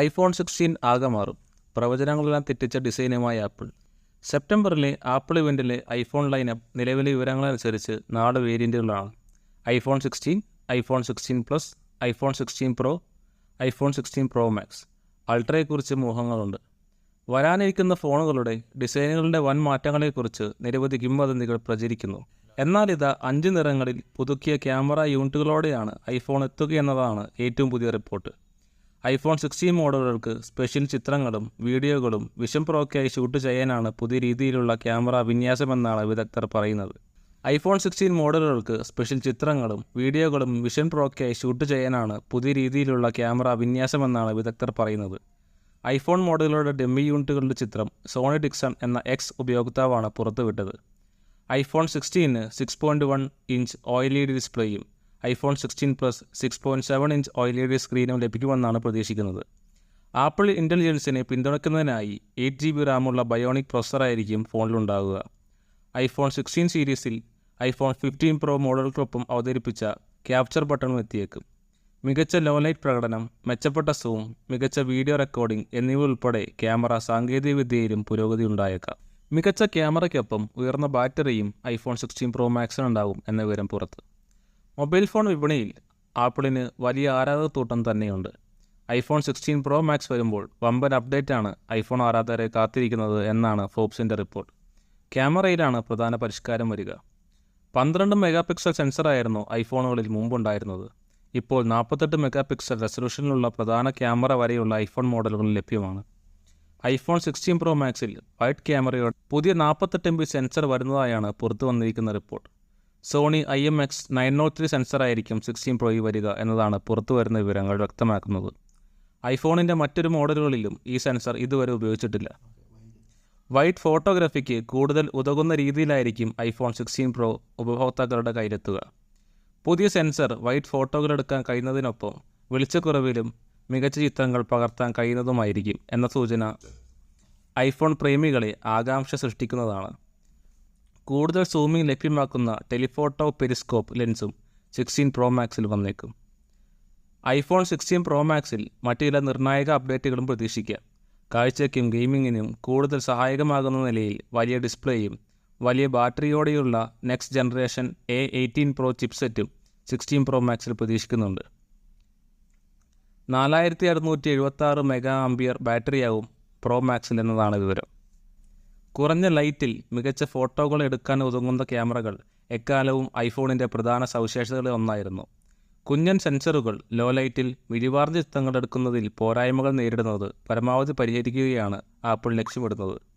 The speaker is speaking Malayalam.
ഐഫോൺ സിക്സ്റ്റീൻ ആകെ മാറും. പ്രവചനങ്ങളെല്ലാം തെറ്റിച്ച ഡിസൈനുമായി ആപ്പിൾ. സെപ്റ്റംബറിലെ ആപ്പിൾ ഇവന്റിലെ ഐഫോൺ ലൈനപ്പ് നിലവിലെ വിവരങ്ങളനുസരിച്ച് നാല് വേരിയന്റുകളാണ് iPhone sixteen iPhone sixteen plus iPhone sixteen pro iPhone sixteen pro max. അൾട്രയെക്കുറിച്ച് മോഹങ്ങളുണ്ട്. വരാനിരിക്കുന്ന ഫോണുകളുടെ ഡിസൈനുകളുടെ വൻ മാറ്റങ്ങളെക്കുറിച്ച് നിരവധി കിംവദന്തികൾ പ്രചരിക്കുന്നു. എന്നാൽ ഇത് അഞ്ച് നിറങ്ങളിൽ പുതുക്കിയ ക്യാമറ യൂണിറ്റുകളോടെയാണ് ഐഫോൺ എത്തുകയെന്നതാണ് ഏറ്റവും പുതിയ റിപ്പോർട്ട്. ഐഫോൺ സിക്സ്റ്റീൻ മോഡലുകൾക്ക് സ്പെഷ്യൽ ചിത്രങ്ങളും വീഡിയോകളും വിഷൻ പ്രോക്കായി ഷൂട്ട് ചെയ്യാനാണ് പുതിയ രീതിയിലുള്ള ക്യാമറ വിന്യാസമെന്നാണ് വിദഗ്ധർ പറയുന്നത്. ഐഫോൺ സിക്സ്റ്റീൻ മോഡലുകൾക്ക് സ്പെഷ്യൽ ചിത്രങ്ങളും വീഡിയോകളും വിഷൻ പ്രോക്കായി ഷൂട്ട് ചെയ്യാനാണ് പുതിയ രീതിയിലുള്ള ക്യാമറ വിന്യാസമെന്നാണ് വിദഗ്ധർ പറയുന്നത്. ഐഫോൺ മോഡലുകളുടെ ഡെമ്മി യൂണിറ്റുകളുടെ ചിത്രം സോണി ഡിക്സൺ എന്ന എക്സ് ഉപയോക്താവാണ് പുറത്തുവിട്ടത്. ഐഫോൺ സിക്സ്റ്റീന് സിക്സ് പോയിന്റ് വൺ ഇഞ്ച് ഡി ഡിസ്പ്ലേയും iPhone sixteen plus six point seven inch O L E D സ്ക്രീനും ലഭിക്കുമെന്നാണ് പ്രതീക്ഷിക്കുന്നത്. ആപ്പിൾ ഇന്റലിജൻസിനെ പിന്തുണയ്ക്കുന്നതിനായി എയ്റ്റ് ജി ബി റാമുള്ള ബയോണിക് പ്രൊസറായിരിക്കും ഫോണിലുണ്ടാകുക ഐഫോൺ സിക്സ്റ്റീൻ സീരീസിൽ ഐഫോൺ ഫിഫ്റ്റീൻ പ്രോ മോഡലുകൾക്കൊപ്പം അവതരിപ്പിച്ച ക്യാപ്ചർ ബട്ടണും എത്തിയേക്കും. മികച്ച ലോ ലൈറ്റ് പ്രകടനം മെച്ചപ്പെട്ട സൂം മികച്ച വീഡിയോ റെക്കോർഡിംഗ് എന്നിവ ഉൾപ്പെടെ ക്യാമറ സാങ്കേതികവിദ്യയിലും പുരോഗതി ഉണ്ടായേക്കാം. മികച്ച ക്യാമറയ്ക്കൊപ്പം ഉയർന്ന ബാറ്ററിയും ഐഫോൺ സിക്സ്റ്റീൻ പ്രോ മാക്സിനുണ്ടാകും എന്ന വിവരം പുറത്ത്. മൊബൈൽ ഫോൺ വിപണിയിൽ ആപ്പിളിന് വലിയ ആരാധകത്തൂട്ടം തന്നെയുണ്ട്. ഐഫോൺ സിക്സ്റ്റീൻ പ്രോ മാക്സ് വരുമ്പോൾ വമ്പൻ അപ്ഡേറ്റാണ് ഐഫോൺ ആരാധകരെ കാത്തിരിക്കുന്നത് എന്നാണ് ഫോബ്സിന്റെ റിപ്പോർട്ട്. ക്യാമറയിലാണ് പ്രധാന പരിഷ്കാരം വരിക. പന്ത്രണ്ട് മെഗാ പിക്സൽ സെൻസറായിരുന്നു ഐഫോണുകളിൽ മുമ്പുണ്ടായിരുന്നത്. ഇപ്പോൾ നാൽപ്പത്തെട്ട് മെഗാ പിക്സൽ റെസൊല്യൂഷനിലുള്ള പ്രധാന ക്യാമറ വരെയുള്ള ഐഫോൺ മോഡലുകൾ ലഭ്യമാണ്. ഐഫോൺ സിക്സ്റ്റീൻ പ്രോ മാക്സിൽ വൈറ്റ് ക്യാമറയോട് പുതിയ നാൽപ്പത്തെട്ട് എം ബി സെൻസർ വരുന്നതായാണ് പുറത്തു വന്നിരിക്കുന്ന report. Sony I M X nine nought three സെൻസറായിരിക്കും sixteen പ്രോയിൽ വരിക എന്നതാണ് പുറത്തു വരുന്ന വിവരങ്ങൾ വ്യക്തമാക്കുന്നത്. ഐഫോണിന്റെ മറ്റൊരു മോഡലുകളിലും ഈ സെൻസർ ഇതുവരെ ഉപയോഗിച്ചിട്ടില്ല. വൈറ്റ് ഫോട്ടോഗ്രാഫിക്ക് കൂടുതൽ ഉതകുന്ന രീതിയിലായിരിക്കും ഐഫോൺ സിക്സ്റ്റീൻ പ്രോ ഉപഭോക്താക്കളുടെ കയ്യിലെത്തുക പുതിയ സെൻസർ വൈറ്റ് ഫോട്ടോകൾ എടുക്കാൻ കഴിയുന്നതിനൊപ്പം വെളിച്ചക്കുറവിലും മികച്ച ചിത്രങ്ങൾ പകർത്താൻ കഴിയുന്നതുമായിരിക്കും എന്ന സൂചന ഐഫോൺ പ്രേമികളെ ആകാംക്ഷ സൃഷ്ടിക്കുന്നതാണ്. കൂടുതൽ സൂമിംഗ് ലഭ്യമാക്കുന്ന ടെലിഫോട്ടോ പെരിസ്കോപ്പ് ലെൻസും സിക്സ്റ്റീൻ പ്രോ മാക്സിൽ വന്നേക്കും. ഐഫോൺ സിക്സ്റ്റീൻ പ്രോ മാക്സിൽ മറ്റു ചില നിർണായക അപ്ഡേറ്റുകളും പ്രതീക്ഷിക്കാം. കാഴ്ചയ്ക്കും ഗെയിമിങ്ങിനും കൂടുതൽ സഹായകമാകുന്ന നിലയിൽ വലിയ ഡിസ്പ്ലേയും വലിയ ബാറ്ററിയോടെയുള്ള next generation A eighteen pro ചിപ്സെറ്റും sixteen pro മാക്സിൽ പ്രതീക്ഷിക്കുന്നുണ്ട്. നാലായിരത്തി അറുന്നൂറ്റി എഴുപത്തി ആറ് മെഗാ ആംബിയർ ബാറ്ററിയാവും പ്രോ മാക്സിൽ എന്നതാണ് വിവരം. കുറഞ്ഞ ലൈറ്റിൽ മികച്ച ഫോട്ടോകൾ എടുക്കാൻ ഒതുങ്ങുന്ന ക്യാമറകൾ എക്കാലവും ഐഫോണിന്റെ പ്രധാന സവിശേഷതകളിൽ ഒന്നായിരുന്നു. കുഞ്ഞൻ സെൻസറുകൾ ലോ ലൈറ്റിൽ മിഴിവാർന്ന ചിത്രങ്ങൾ എടുക്കുന്നതിൽ പോരായ്മകൾ നേരിടുന്നത് പരമാവധി പരിഹരിക്കുകയാണ് ആപ്പിൾ ലക്ഷ്യമിടുന്നത്.